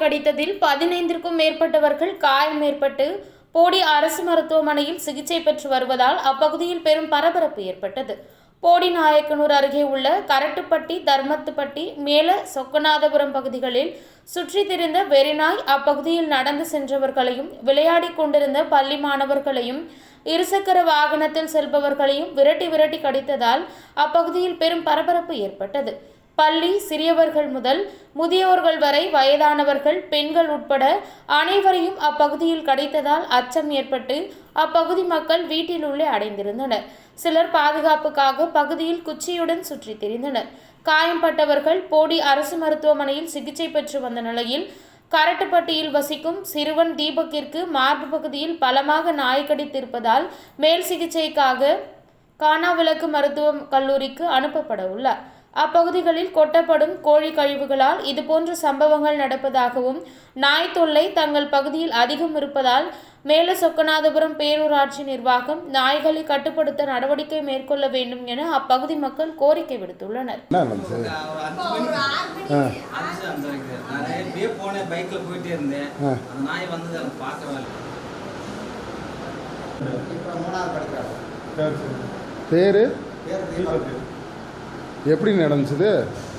கடித்ததில் பதினைந்திற்கும் மேற்பட்டவர்கள் காயம் ஏற்பட்டு போடி அரசு மருத்துவமனையில் சிகிச்சை பெற்று வருவதால் அப்பகுதியில் பெரும் பரபரப்பு ஏற்பட்டது. போடி நாயக்கனூர் அருகே உள்ள கரட்டுப்பட்டி தர்மத்துப்பட்டி மேல சொக்கநாதபுரம் பகுதிகளில் சுற்றி திரிந்த வெறிநாய் அப்பகுதியில் நடந்து சென்றவர்களையும் விளையாடிக் கொண்டிருந்த பள்ளி மாணவர்களையும் இருசக்கர வாகனத்தில் செல்பவர்களையும் விரட்டி விரட்டி கடித்ததால் அப்பகுதியில் பெரும் பரபரப்பு ஏற்பட்டது. பள்ளி சிறியவர்கள் முதல் முதியோர்கள் வரை வயதானவர்கள் பெண்கள் உட்பட அனைவரையும் அப்பகுதியில் கடித்ததால் அச்சம் ஏற்பட்டு அப்பகுதி மக்கள் வீட்டில் உள்ளே அடைந்திருந்தனர். சிலர் பாதுகாப்புக்காக பகுதியில் குச்சியுடன் சுற்றி திரிந்தனர். காயம்பட்டவர்கள் போடி அரசு மருத்துவமனையில் சிகிச்சை பெற்று வந்த நிலையில் கரட்டுப்பட்டியில் வசிக்கும் சிறுவன் தீபக்கிற்கு மார்பு பகுதியில் பலமாக நாய் கடித்திருப்பதால் மேல் சிகிச்சைக்காக கானாவிளக்கு மருத்துவ கல்லூரிக்கு அனுப்பப்பட உள்ளார். அப்பகுதிகளில் கொட்டப்படும் கோழி கழிவுகளால் இதுபோன்ற சம்பவங்கள் நடப்பதாகவும் நாய் தொல்லை தங்கள் பகுதியில் அதிகம் இருப்பதால் மேல சொக்கநாதபுரம் பேரூராட்சி நிர்வாகம் நாய்களை கட்டுப்படுத்த நடவடிக்கை மேற்கொள்ள வேண்டும் என அப்பகுதி மக்கள் கோரிக்கை விடுத்துள்ளனர். பேர்? பேர் தீபக். எப்படி நடந்துச்சுது